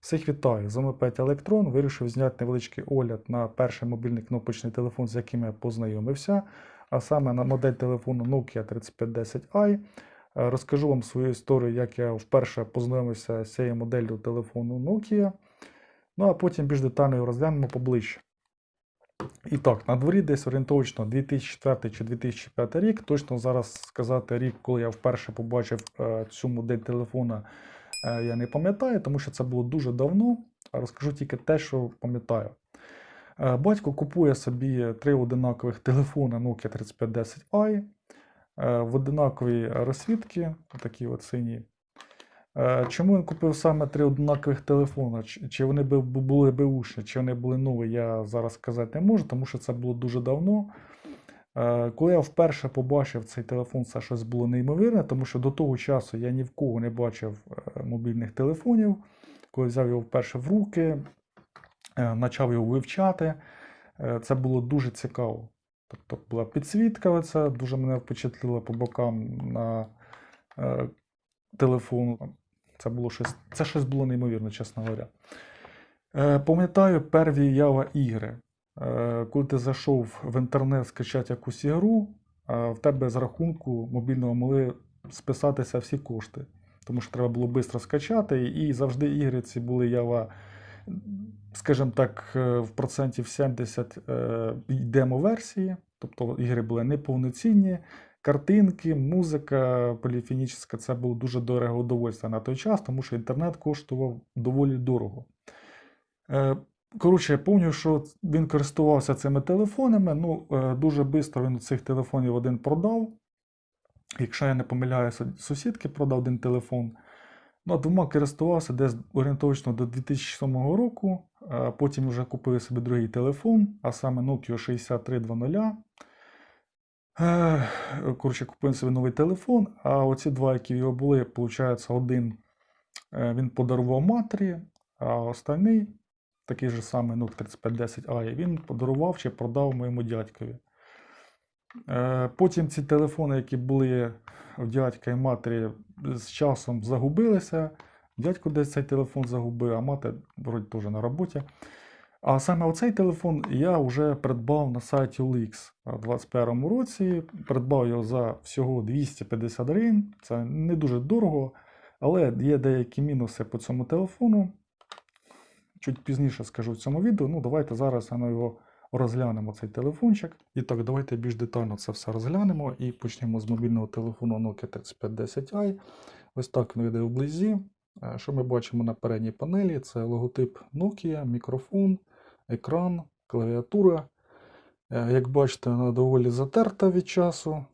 Всіх вітаю! З вами Петя Електрон. Вирішив зняти невеличкий огляд на перший мобільний кнопочний телефон, з яким я познайомився, а саме на модель телефону Nokia 3510i. Е, Розкажу вам свою історію, як я вперше познайомився з цією моделлю телефону Nokia. Ну а потім більш детально його розглянемо поближче. І так, на дворі десь орієнтовно 2004 чи 2005 рік. Точно зараз сказати рік, коли я вперше побачив е, цю модель телефона, я не пам'ятаю, тому що це було дуже давно. Розкажу тільки те, що пам'ятаю. Е, батько купує собі три одинакових телефони Nokia 3510i е, в одинаковій розсвітці, такі от сині. Е, Чому він купив саме три однакових телефони? Чи- вони бу- бу- були беушні, чи вони були нові, я зараз сказати не можу, тому що це було дуже давно. Е, Коли я вперше побачив цей телефон, це щось було неймовірне, тому що до того часу я ні в кого не бачив е, мобільних телефонів. Коли взяв його вперше в руки, е, почав його вивчати, це було дуже цікаво. Тобто була підсвітка, оця, дуже мене впечатлило по бокам на телефону. Це було щось, це щось було неймовірно, чесно говоря. Пам'ятаю перві Java ігри. Е, коли ти зайшов в інтернет скачати якусь ігру, в тебе з рахунку мобільного могли списатися всі кошти. Тому що треба було швидко скачати, і завжди ігри ці були Java, скажімо так, е, в процентів 70 е, демо-версії. Тобто ігри були неповноцінні, картинки, музика поліфонічна це було дуже дороге удовольствие на той час, тому що інтернет коштував доволі дорого. Коротше, я пам'ятаю, що він користувався цими телефонами. Ну, е, дуже швидко він цих телефонів один продав. Якщо я не помиляюся, сусідки продав один телефон. Ну, а двома користувався десь орієнтовно до 2007 року. Е, Потім вже купив собі другий телефон, а саме Nokia 6320. Е, Коротше, купив собі новий телефон, а оці два, які в його були, виходить, один він подарував матері, а останній, такий же самий ну, 3510i, він подарував чи продав моєму дядькові. Е, Потім ці телефони, які були в дядька і матері, з часом загубилися. Дядько десь цей телефон загубив, а мати вроді теж на роботі. А саме оцей телефон я вже придбав на сайті OLX у 2021 році. Придбав його за всього 250 гривень. Це не дуже дорого, але є деякі мінуси по цьому телефону. Чуть пізніше скажу в цьому відео. Ну, давайте зараз на його розглянемо цей телефончик. І так, давайте більш детально це все розглянемо і почнемо з мобільного телефону Nokia 3510i. Ось так він вийде вблизі. Е, Що ми бачимо на передній панелі? Це логотип Nokia, мікрофон, екран, клавіатура. Е, Як бачите, вона доволі затерта від часу.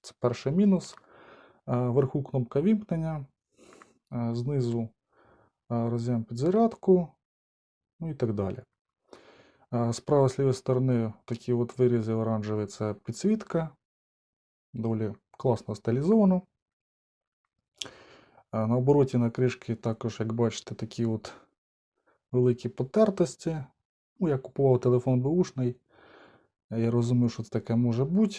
Це перший мінус. Е, Вверху кнопка вімкнення, знизу роз'єм під зарядку, ну і так далі. Е, З лівої сторони такі от вирізи оранжеві це підсвітка. Доволі класно стилізовано. На обороті на кришки також, як бачите, такі от великі потертості. Ну, я купував телефон беушний. Я розумів, що це таке може бути.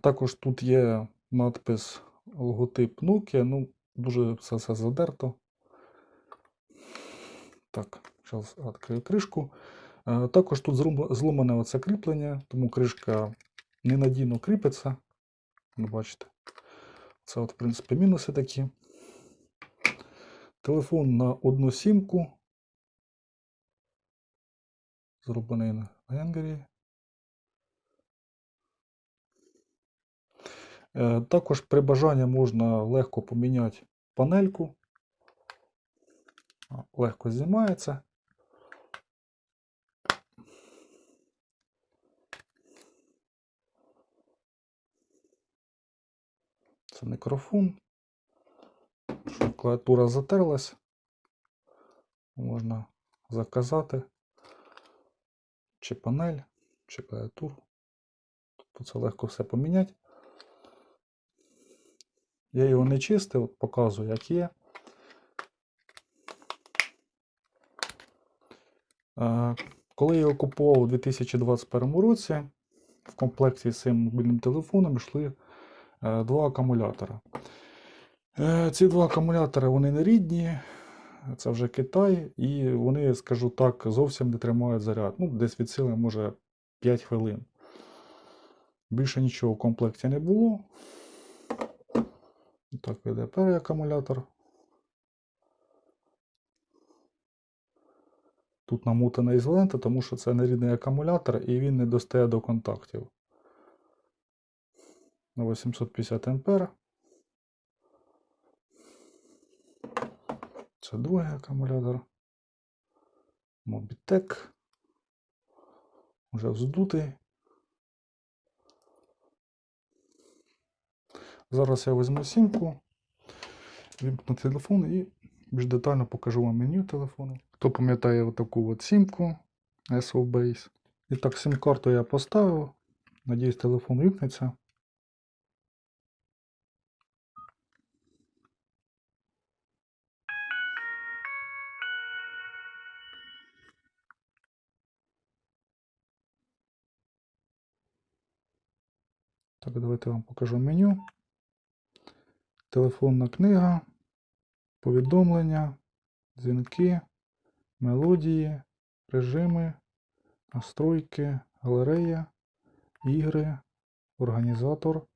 Також тут є надпис логотип Nokia. Ну, дуже все це задерто. Так, зараз відкрию кришку. Е, Також тут зломане оце кріплення, тому кришка ненадійно кріпиться. Ви бачите. Це, от, в принципі, мінуси такі. Телефон на одну сімку. Зроблений на Генгері. Також при бажанні можна легко поміняти панельку. Легко знімається. Це мікрофон. Щоб клавіатура затерлась. Можна заказати чи панель, чи клавіатуру. Тобто це легко все поміняти. Я його не чистив, показую, як є. Е, Коли я його купував у 2021 році, в комплекті з цим мобільним телефоном йшли е, два акумулятора. Е, Ці два акумулятори вони не рідні, це вже Китай, і вони, скажу так, зовсім не тримають заряд. Ну, десь від сили, може, 5 хвилин. Більше нічого в комплекті не було. Так, іде перший акумулятор. Тут намотана ізолента, тому що це нерідний акумулятор і він не достає до контактів. На 850 ампер. Це другий акумулятор. Mobitech. Уже вздутий. Зараз я візьму сімку, вімкну телефон і більш детально покажу вам меню телефону. Хто пам'ятає отаку от сімку SO Base. І так, сім-карту я поставив. Надіюсь, телефон вімкнеться. Так, давайте вам покажу меню. Телефонна книга, повідомлення, дзвінки, мелодії, режими, настройки, галерея, ігри, організатор,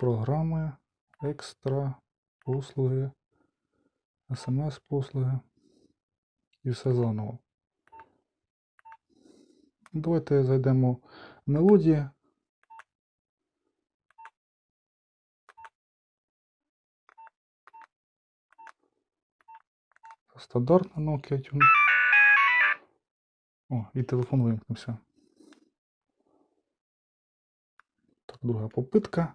програми, екстра, послуги, смс-послуги і все заново. Давайте зайдемо в мелодії. Стандартна Nokia Tune. О, і телефон вимкнувся. Так, друга попитка.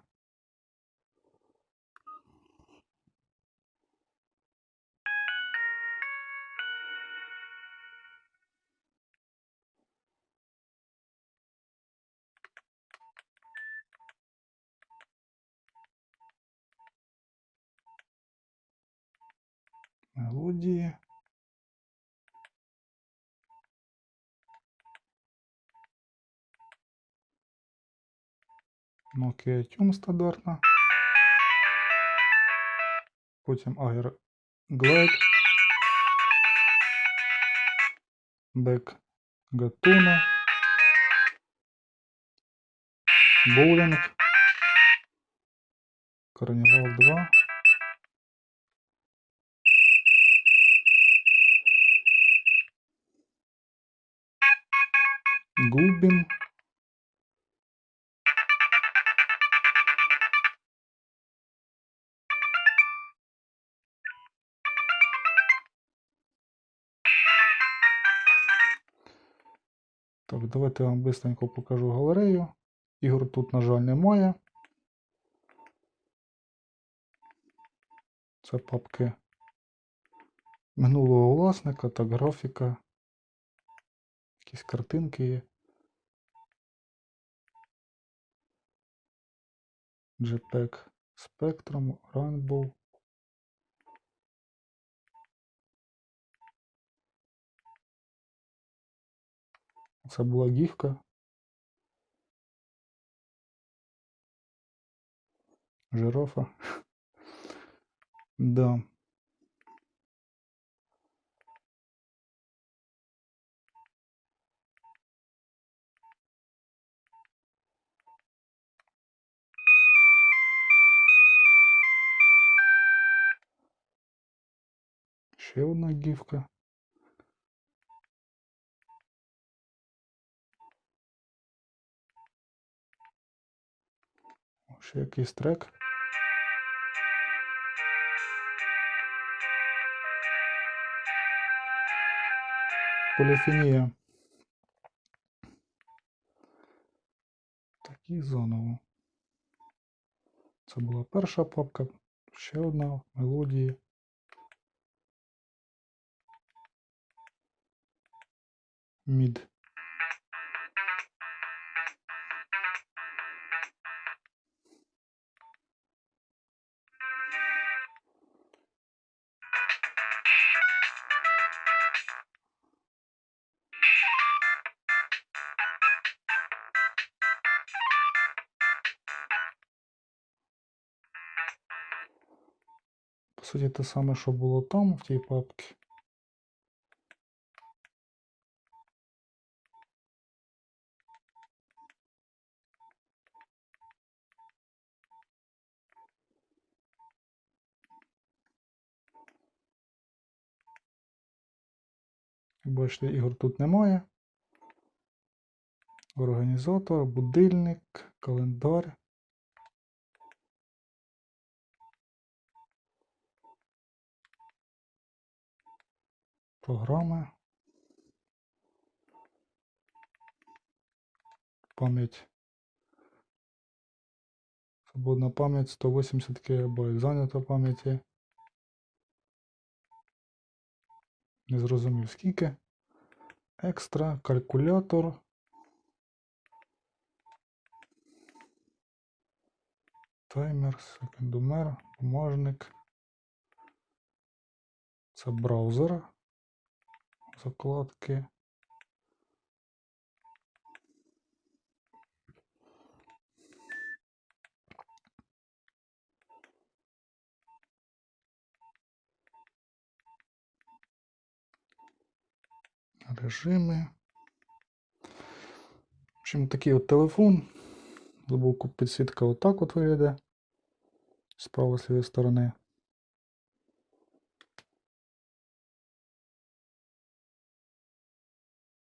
Мелодії. Nokia Tune стандартна. Потім Air Glide. Back Gatuno. Bowling. Carnival 2. Губин. Так, давайте я вам быстренько покажу галерею. Ігор тут, на жаль, немає. Це папки минулого власника, так, графіка. Якісь картинки є. JPEG Spectrum, Rainbow. Це була гіфка. Жирафа. Да. Ще одна гіфка. О, Ще якийсь трек. Поліфонія. Так, і заново. Це була перша папка. Ще одна мелодії. мід. По суті, те саме, що було там, в тій папці. Бачите, ігор тут немає. Організатор, будильник, календар. Програми. Пам'ять. Свободна пам'ять 180 КБ. Зайнято пам'яті. Не зрозумів скільки. Екстра, калькулятор. Таймер, секундомер, бумажник. Це браузер. Закладки. Режими. В общем, такий от телефон. Збоку підсвітка отак от виглядає. З правої з сторони.